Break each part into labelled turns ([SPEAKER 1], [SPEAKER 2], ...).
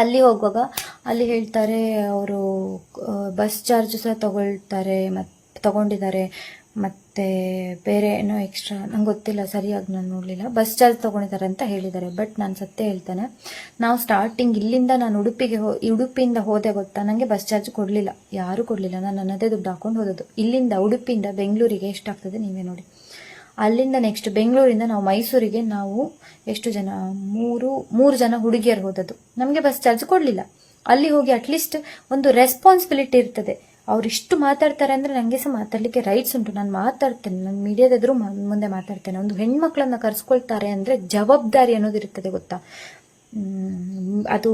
[SPEAKER 1] ಅಲ್ಲಿ ಹೋಗುವಾಗ ಅಲ್ಲಿ ಹೇಳ್ತಾರೆ ಅವರು ಬಸ್ ಚಾರ್ಜ್ ಸಹ ತಗೊಳ್ತಾರೆ ಮತ್ತು ತಗೊಂಡಿದ್ದಾರೆ. ಮತ್ತು ಬೇರೆ ಏನೋ ಎಕ್ಸ್ಟ್ರಾ ನಂಗೆ ಗೊತ್ತಿಲ್ಲ, ಸರಿಯಾಗಿ ನಾನು ನೋಡಲಿಲ್ಲ. ಬಸ್ ಚಾರ್ಜ್ ತೊಗೊಂಡಿದ್ದಾರೆ ಅಂತ ಹೇಳಿದ್ದಾರೆ ಬಟ್ ನಾನು ಸತ್ಯ ಹೇಳ್ತೇನೆ, ನಾವು ಸ್ಟಾರ್ಟಿಂಗ್ ಇಲ್ಲಿಂದ ನಾನು ಉಡುಪಿಗೆ ಹೋ, ಉಡುಪಿಯಿಂದ ಹೋದೆ ಗೊತ್ತಾ? ನನಗೆ ಬಸ್ ಚಾರ್ಜ್ ಕೊಡಲಿಲ್ಲ. ಯಾರೂ ಕೊಡಲಿಲ್ಲ. ನಾನು ನನ್ನದೇ ದುಡ್ಡು ಹಾಕೊಂಡು ಹೋದದ್ದು. ಇಲ್ಲಿಂದ ಉಡುಪಿಯಿಂದ ಬೆಂಗಳೂರಿಗೆ ಎಷ್ಟಾಗ್ತದೆ ನೀವೇ ನೋಡಿ. ಅಲ್ಲಿಂದ ನೆಕ್ಸ್ಟ್ ಬೆಂಗಳೂರಿಂದ ನಾವು ಮೈಸೂರಿಗೆ ನಾವು ಎಷ್ಟು ಜನ? ಮೂರು ಮೂರು ಜನ ಹುಡುಗಿಯರು ಹೋದದ್ದು. ನಮಗೆ ಬಸ್ ಚಾರ್ಜ್ ಕೊಡಲಿಲ್ಲ. ಅಲ್ಲಿ ಹೋಗಿ ಅಟ್ಲೀಸ್ಟ್ ಒಂದು ರೆಸ್ಪಾನ್ಸಿಬಿಲಿಟಿ ಇರ್ತದೆ. ಅವ್ರು ಇಷ್ಟು ಮಾತಾಡ್ತಾರೆ ಅಂದರೆ ನನಗೆ ಸಹ ಮಾತಾಡಲಿಕ್ಕೆ ರೈಟ್ಸ್ ಉಂಟು. ನಾನು ಮಾತಾಡ್ತೇನೆ, ನಾನು ಮೀಡಿಯಾದಾದರೂ ಮುಂದೆ ಮಾತಾಡ್ತೇನೆ. ಒಂದು ಹೆಣ್ಮಕ್ಳನ್ನ ಕರ್ಸ್ಕೊಳ್ತಾರೆ ಅಂದರೆ ಜವಾಬ್ದಾರಿ ಅನ್ನೋದು ಇರ್ತದೆ ಗೊತ್ತಾ? ಅದು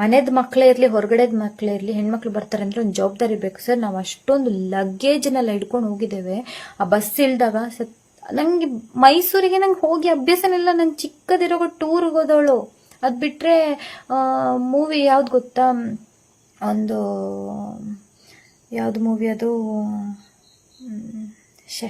[SPEAKER 1] ಮನೆದ ಮಕ್ಕಳೇ ಇರಲಿ, ಹೊರಗಡೆದ ಮಕ್ಕಳೇ ಇರಲಿ, ಹೆಣ್ಮಕ್ಳು ಬರ್ತಾರೆ ಅಂದರೆ ಒಂದು ಜವಾಬ್ದಾರಿ ಬೇಕು. ಸರ್, ನಾವು ಅಷ್ಟೊಂದು ಲಗೇಜ್ನೆಲ್ಲ ಹಿಡ್ಕೊಂಡು ಹೋಗಿದ್ದೇವೆ. ಆ ಬಸ್ ಇಲ್ದಾಗ ಸತ್ ನಂಗೆ ಮೈಸೂರಿಗೆ ನಂಗೆ ಹೋಗಿ ಅಭ್ಯಾಸನೆಲ್ಲ ನಂಗೆ ಚಿಕ್ಕದಿರೋ ಟೂರ್ಗೆ ಹೋದವಳು. ಅದು ಬಿಟ್ಟರೆ ಮೂವಿ ಯಾವ್ದು ಗೊತ್ತಾ? ಒಂದು, ಯಾವುದು ಮೂವಿ ಅದು? ಶೇ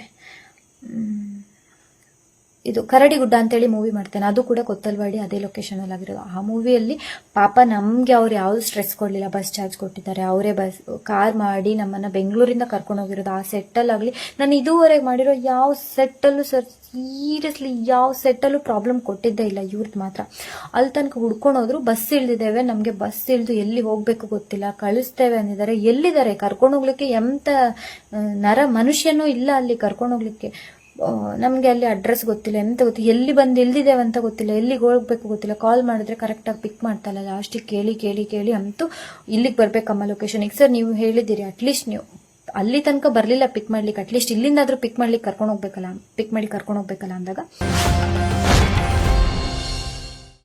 [SPEAKER 1] ಇದು ಕರಡಿಗುಡ್ಡ ಅಂತೇಳಿ ಮೂವಿ ಮಾಡ್ತೇನೆ. ಅದು ಕೂಡ ಕೊತ್ತಲ್ವಾಡಿ ಅದೇ ಲೊಕೇಶನಲ್ಲಿ ಆಗಿರೋದು. ಆ ಮೂವಿಯಲ್ಲಿ ಪಾಪ ನಮಗೆ ಅವ್ರು ಯಾವುದು ಸ್ಟ್ರೆಸ್ ಕೊಡಲಿಲ್ಲ. ಬಸ್ ಚಾರ್ಜ್ ಕೊಟ್ಟಿದ್ದಾರೆ. ಅವರೇ ಬಸ್ ಕಾರ್ ಮಾಡಿ ನಮ್ಮನ್ನು ಬೆಂಗಳೂರಿಂದ ಕರ್ಕೊಂಡು ಹೋಗಿರೋದು. ಆ ಸೆಟ್ಟಲ್ಲಾಗಲಿ ನಾನು ಇದುವರೆಗೆ ಮಾಡಿರೋ ಯಾವ ಸೆಟ್ಟಲ್ಲೂ ಸರ್ ಸೀರಿಯಸ್ಲಿ ಯಾವ ಸೆಟ್ಟಲ್ಲೂ ಪ್ರಾಬ್ಲಮ್ ಕೊಟ್ಟಿದ್ದೇ ಇಲ್ಲ ಇವ್ರದ್ದು ಮಾತ್ರ. ಅಲ್ಲಿ ತನಕ ಹುಡ್ಕೊಂಡು ಹೋದ್ರು ಬಸ್ ಇಳ್ದಿದ್ದೇವೆ. ನಮಗೆ ಬಸ್ ಇಳಿದು ಎಲ್ಲಿ ಹೋಗಬೇಕು ಗೊತ್ತಿಲ್ಲ. ಕಳಿಸ್ತೇವೆ ಅಂದಿದ್ದಾರೆ. ಎಲ್ಲಿದ್ದಾರೆ? ಕರ್ಕೊಂಡು ಹೋಗ್ಲಿಕ್ಕೆ ಎಂತ ನರ ಮನುಷ್ಯನೂ ಇಲ್ಲ ಅಲ್ಲಿ ಕರ್ಕೊಂಡು ಹೋಗ್ಲಿಕ್ಕೆ. ನಮಗೆ ಅಲ್ಲಿ ಅಡ್ರೆಸ್ ಗೊತ್ತಿಲ್ಲ. ಎಂತ ಗೊತ್ತಿಲ್ಲ ಎಲ್ಲಿ ಬಂದು ಇಲ್ದಿದ್ದೇವೆ ಅಂತ ಗೊತ್ತಿಲ್ಲ. ಎಲ್ಲಿಗೆ ಹೋಗ್ಬೇಕು ಗೊತ್ತಿಲ್ಲ. ಕಾಲ್ ಮಾಡಿದ್ರೆ ಕರೆಕ್ಟಾಗಿ ಪಿಕ್ ಮಾಡ್ತಾಯಿಲ್ಲ ಲಾಸ್ಟಿಗೆ ಕೇಳಿ ಕೇಳಿ ಕೇಳಿ ಅಂತೂ ಇಲ್ಲಿಗೆ ಬರ್ಬೇಕಮ್ಮ ಲೊಕೇಶನಿಗೆ ಸರ್ ನೀವು ಹೇಳಿದ್ದೀರಿ ಅಟ್ಲೀಸ್ಟ್ ನೀವು ಅಲ್ಲಿ ತನಕ ಬರಲಿಲ್ಲ ಪಿಕ್ ಮಾಡ್ಲಿಕ್ಕೆ. ಅಟ್ಲೀಸ್ಟ್ ಇಲ್ಲಿಂದಾದರೂ ಪಿಕ್ ಮಾಡ್ಲಿಕ್ಕೆ ಕರ್ಕೊಂಡು ಹೋಗ್ಬೇಕಲ್ಲ ಪಿಕ್ ಮಾಡಿ ಕರ್ಕೊಂಡು ಹೋಗ್ಬೇಕಲ್ಲ ಅಂದಾಗ.